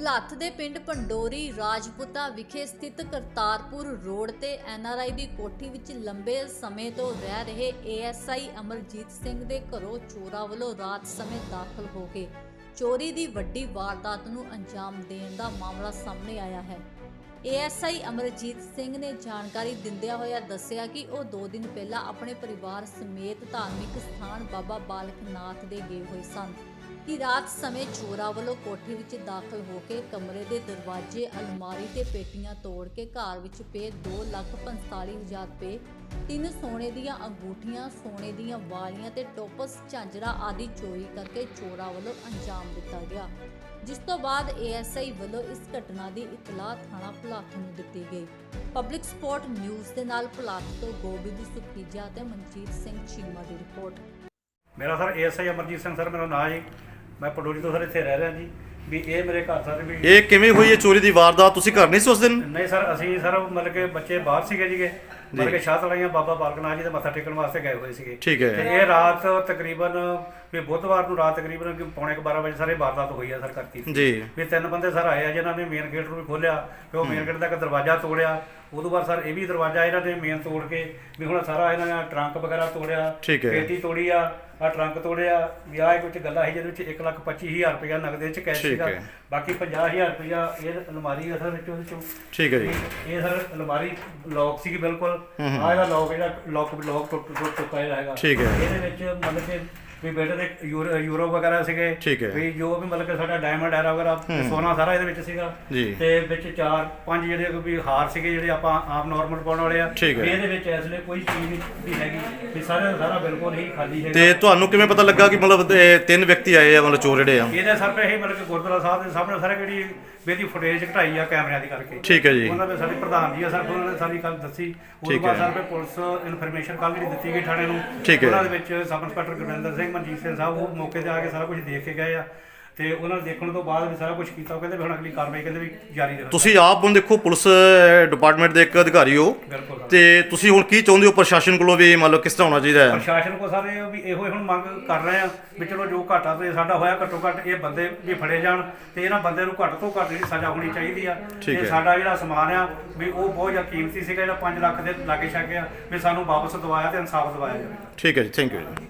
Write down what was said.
ਭੁਲੱਥ ਦੇ ਪਿੰਡ ਪੰਡੋਰੀ ਰਾਜਪੁਤਾ ਵਿਖੇ ਸਥਿਤ ਕਰਤਾਰਪੁਰ ਰੋਡ ਤੇ ਐਨਆਰਆਈ ਦੀ ਕੋਠੀ ਵਿੱਚ ਲੰਬੇ ਸਮੇਂ ਤੋਂ ਰਹਿ ਰਹੇ ਏਐਸਆਈ ਅਮਰਜੀਤ ਸਿੰਘ ਦੇ ਘਰੋਂ ਚੋਰਾਂ ਵੱਲੋਂ ਰਾਤ ਸਮੇਂ ਦਾਖਲ ਹੋ ਕੇ ਚੋਰੀ ਦੀ ਵੱਡੀ ਵਾਰਦਾਤ ਨੂੰ ਅੰਜਾਮ ਦੇਣ ਦਾ ਮਾਮਲਾ ਸਾਹਮਣੇ ਆਇਆ ਹੈ। ਏਐਸਆਈ ਅਮਰਜੀਤ ਸਿੰਘ ਨੇ ਜਾਣਕਾਰੀ ਦਿੰਦਿਆਂ ਹੋਇਆ ਦੱਸਿਆ ਕਿ ਉਹ 2 ਦਿਨ ਪਹਿਲਾਂ ਆਪਣੇ ਪਰਿਵਾਰ ਸਮੇਤ ਧਾਰਮਿਕ ਸਥਾਨ ਬਾਬਾ ਬਾਲਕ ਨਾਥ ਦੇ ਗਏ ਹੋਏ ਸਨ। ਕਿ ਰਾਤ ਸਮੇਂ ਚੋਰਾਂ ਵੱਲੋਂ ਕੋਠੀ ਵਿੱਚ ਦਾਖਲ ਹੋ ਕੇ ਕਮਰੇ ਦੇ ਦਰਵਾਜ਼ੇ, ਅਲਮਾਰੀ ਤੇ ਪੇਟੀਆਂ ਤੋੜ ਕੇ ਘਰ ਵਿੱਚ ਪਏ 245000 ਰੁਪਏ, ਤਿੰਨ ਸੋਨੇ ਦੀਆਂ ਅੰਗੂਠੀਆਂ, ਸੋਨੇ ਦੀਆਂ ਵਾਲੀਆਂ ਤੇ ਟੋਪਸ, ਝਾਂਜਰਾ ਆਦਿ ਚੋਰੀ ਕਰਕੇ ਚੋਰਾਂ ਵੱਲੋਂ ਅੰਜਾਮ ਦਿੱਤਾ ਗਿਆ। ਜਿਸ ਤੋਂ ਬਾਅਦ ਏਐਸਆਈ ਵੱਲੋਂ ਇਸ ਘਟਨਾ ਦੀ ਇਤਲਾਹ ਥਾਣਾ ਭੁਲੱਥ ਨੂੰ ਦਿੱਤੀ ਗਈ। ਪਬਲਿਕ ਸਪੋਰਟ ਨਿਊਜ਼ ਦੇ ਨਾਲ ਭੁਲੱਥ ਤੋਂ ਗੋਬਿੰਦ ਸੁਖੀਜਾ ਤੇ ਮਨਜੀਤ ਸਿੰਘ ਚੀਮਾ ਦੀ ਰਿਪੋਰਟ। ਮੇਰਾ sir ASI Amarjit Singh, sir, ਮੇਰਾ ਨਾਂ ਜੀ। ਮੈਂ ਪੰਡੋਰੀ ਤੋਂ ਸਰ ਇੱਥੇ ਰਹਿ ਰਿਹਾ ਜੀ ਵੀ ਇਹ ਮੇਰੇ ਘਰ ਸਰ ਵੀ ਇਹ ਕਿਵੇਂ ਹੋਈ ਹੈ ਚੋਰੀ ਦੀ ਵਾਰਦਾਤ? ਤੁਸੀਂ ਘਰ ਨਹੀਂ ਸੀ ਉਸ ਦਿਨ? ਨਹੀਂ ਸਰ ਅਸੀਂ ਸਰ ਮਤਲਬ ਕਿ ਬੱਚੇ ਬਾਹਰ ਸੀਗੇ ਜੀਗੇ ਮਤਲਬ ਕਿ ਸ਼ਾਹ ਤਲਾਈਆਂ ਬਾਬਾ ਬਾਲਕਨਾਥ ਜੀ ਦੇ ਮੱਥਾ ਟੇਕਣ ਵਾਸਤੇ ਗਏ ਹੋਏ ਸੀਗੇ। ਠੀਕ ਤੇ ਹੈ ਇਹ ਰਾਤ ਤਕਰੀਬਨ ਵੀ ਬੁੱਧਵਾਰ ਨੂੰ ਰਾਤ ਤਕਰੀਬਨ ਕਿ ਪੌਣੇ ਕੁ 12 ਵਜੇ ਸਾਰੇ ਵਾਰਦਾਤ ਹੋਈ ਆ ਸਰ ਕਰਤੀ ਜੀ। ਵੀ ਤਿੰਨ ਬੰਦੇ ਸਰ ਆਏ ਆ ਜਿਨ੍ਹਾਂ ਨੇ ਮੇਨ ਗੇਟ ਨੂੰ ਵੀ ਖੋਲਿਆ ਤੇ ਉਹ ਮੇਨ ਗੇਟ ਦਾ ਇੱਕ ਦਰਵਾਜ਼ਾ ਤੋੜਿਆ। ਉਦੋਂ ਬਾਅਦ ਸਰ ਇਹ ਵੀ ਦਰਵਾਜ਼ਾ ਇਹਨਾਂ ਨੇ ਮੇਨ ਤੋੜ ਕੇ ਵੀ ਹੁਣ ਸਾਰਾ ਇਹਨਾਂ ਨੇ ਟਰੰਕ ਵਗੈਰਾ ਤੋੜਿਆ ਠੀਕ ਹੈ। ਪੇਟੀ ਤੋੜੀ ਆ। ਆ ਟਰੰਕ ਤੋੜਿਆ ਵਿਆਹ ਕੁਝ ਗੱਲਾਂ ਸੀ ਜਿਹਦੇ ਵਿੱਚ 125000 ਰੁਪਇਆ ਨਗਦ ਵਿੱਚ ਕੈਸ਼ ਸੀਗਾ। ਬਾਕੀ 50000 ਰੁਪਇਆ ਇਹ ਅਲਮਾਰੀ ਸਰ ਵਿੱਚੋਂ ਵਿੱਚੋਂ ਠੀਕ ਹੈ ਜੀ। ਇਹ ਸਰ ਅਲਮਾਰੀ ਲੌਕ ਸੀਗੀ ਬਿਲਕੁਲ। ਆ ਇਹਦਾ ਲੌਕ ਜਿਹੜਾ ਲੌਕ ਲੌਕ ਟੁੱਟ ਚੁੱਕਾ ਹੈਗਾ। ਠੀਕ ਹੈ। ਇਹਦੇ ਵਿੱਚ ਮਤਲਬ ਕਿ ਵੀ ਬੇਟੇ ਦੇ ਯੂਰੋ ਵਗੈਰਾ ਸੀਗੇ। ਵੀ ਜੋ ਵੀ ਮਤਲਬ ਕਿ ਸਾਡਾ ਡਾਇਮੰਡ ਐਰਾ ਵਗੈਰਾ ਸੋਨਾ ਸਾਰਾ ਇਹਦੇ ਵਿੱਚ ਸੀਗਾ। ਤੇ ਵਿੱਚ ਚਾਰ ਪੰਜ ਜਿਹੜੇ ਵੀ ਹਾਰ ਸੀਗੇ ਜਿਹੜੇ ਆਪਾਂ ਆਪ ਨਾਰਮਲ ਪਾਉਣ ਵਾਲੇ ਆ। ਵੀ ਇਹਦੇ ਵਿੱਚ ਇਸ ਲਈ ਕੋਈ ਚੀਜ਼ ਨਹੀਂ ਹੈਗੀ ਵੀ ਸਾਰੇ ਸਾਰਾ ਬਿਲਕੁਲ ਹੀ ਖਾਲੀ ਹੈ ਤੇ ਤੁਹਾਨੂੰ ਕਿਵੇਂ ਪਤਾ ਲੱਗਾ ਕਿ ਮਤਲਬ ਤਿੰਨ ਵਿਅਕਤੀ ਆਏ ਆ ਮਤਲਬ ਚੋਰ ਜਿਹੜੇ ਆ ਇਹਦੇ ਸਰ ਤੇ ਇਹ ਮਤਲਬ ਕਿ ਗੁਰਦੁਆਰਾ ਸਾਹਿਬ ਦੇ ਸਾਹਮਣੇ ਸਾਰੇ ਜਿਹੜੀ ਵੀ ਇਹਦੀ ਫੁਟੇਜ ਘਟਾਈ ਆ ਕੈਮਰਿਆਂ ਦੀ ਕਰਕੇ ਠੀਕ ਹੈ ਜੀ ਉਹਨਾਂ ਦੇ ਸਾਡੇ ਪ੍ਰਧਾਨ ਜੀ ਆ ਸਰ ਉਹਨਾਂ ਨੇ ਸਾਰੀ ਗੱਲ ਦੱਸੀ ਉਸ ਤੋਂ ਬਾਅਦ। ਸਰ ਪੁਲਿਸ ਇਨਫੋਰਮੇਸ਼ਨ ਕੱਲ੍ਹ ਜਿਹੜੀ ਦਿੱਤੀ ਗਈ ਥਾਣੇ ਨੂੰ। ਉਹਨਾਂ ਦੇ ਵਿੱਚ ਸਬ ਇੰਸਪੈਕਟਰ ਗੁਰਵਿੰਦਰ ਸਿੰਘ ਮਨਜੀਤ ਸਿੰਘ ਸਾਹਿਬ ਉਹ ਮੌਕੇ ਤੇ ਆ ਕੇ ਸਾਰਾ ਕੁਝ ਦੇਖ ਕੇ ਗਏ ਆ ਤੇ ਉਹਨਾਂ ਨੇ ਦੇਖਣ ਤੋਂ ਬਾਅਦ ਵੀ ਸਾਰਾ ਕੁਝ ਕੀਤਾ ਉਹ ਕਹਿੰਦੇ ਵੀ ਹੁਣ ਅਗਲੀ ਕਾਰਵਾਈ ਕਹਿੰਦੇ ਵੀ ਜਾਰੀ ਰੱਖੋ। ਤੁਸੀਂ ਆਪ ਹੁਣ ਦੇਖੋ ਪੁਲਿਸ ਡਿਪਾਰਟਮੈਂਟ ਦੇ ਇੱਕ ਅਧਿਕਾਰੀ ਹੋ। ਬਿਲਕੁਲ। ਤੇ ਤੁਸੀਂ ਹੁਣ ਕੀ ਚਾਹੁੰਦੇ ਹੋ ਪ੍ਰਸ਼ਾਸਨ ਕੋਲੋਂ ਵੀ ਮੰਨ ਲਓ ਕਿਸ ਤਰ੍ਹਾਂ ਹੋਣਾ ਚਾਹੀਦਾ ਹੈ? ਪ੍ਰਸ਼ਾਸਨ ਕੋ ਸਾਰੇ ਵੀ ਇਹੋ ਹੀ ਹੁਣ ਮੰਗ ਕਰ ਰਹੇ ਆ ਵੀ ਚਲੋ ਜੋ ਘਾਟਾ ਤੇ ਸਾਡਾ ਹੋਇਆ ਘੱਟੋ ਘੱਟ ਇਹ ਬੰਦੇ ਵੀ ਫੜੇ ਜਾਣ ਤੇ ਇਹਨਾਂ ਬੰਦੇ ਨੂੰ ਘੱਟ ਤੋਂ ਘੱਟ ਜਿਹੜੀ ਸਜ਼ਾ ਹੋਣੀ ਚਾਹੀਦੀ ਆ। ਠੀਕ ਤੇ ਹੈ। ਸਾਡਾ ਜਿਹੜਾ ਸਮਾਨ ਆ ਵੀ ਉਹ ਬਹੁਤ ਜ਼ਿਆਦਾ ਕੀਮਤੀ ਸੀਗਾ ਜਿਹੜਾ 5 ਲੱਖ ਦੇ ਲਾਗੇ ਛੱਗ ਵੀ ਸਾਨੂੰ ਵਾਪਸ ਦਵਾਇਆ ਤੇ ਇਨਸਾਫ ਦਵਾਇਆ ਜਾਵੇ। ਠੀਕ ਹੈ ਜੀ ਥੈਂਕ ਯੂ ਜੀ।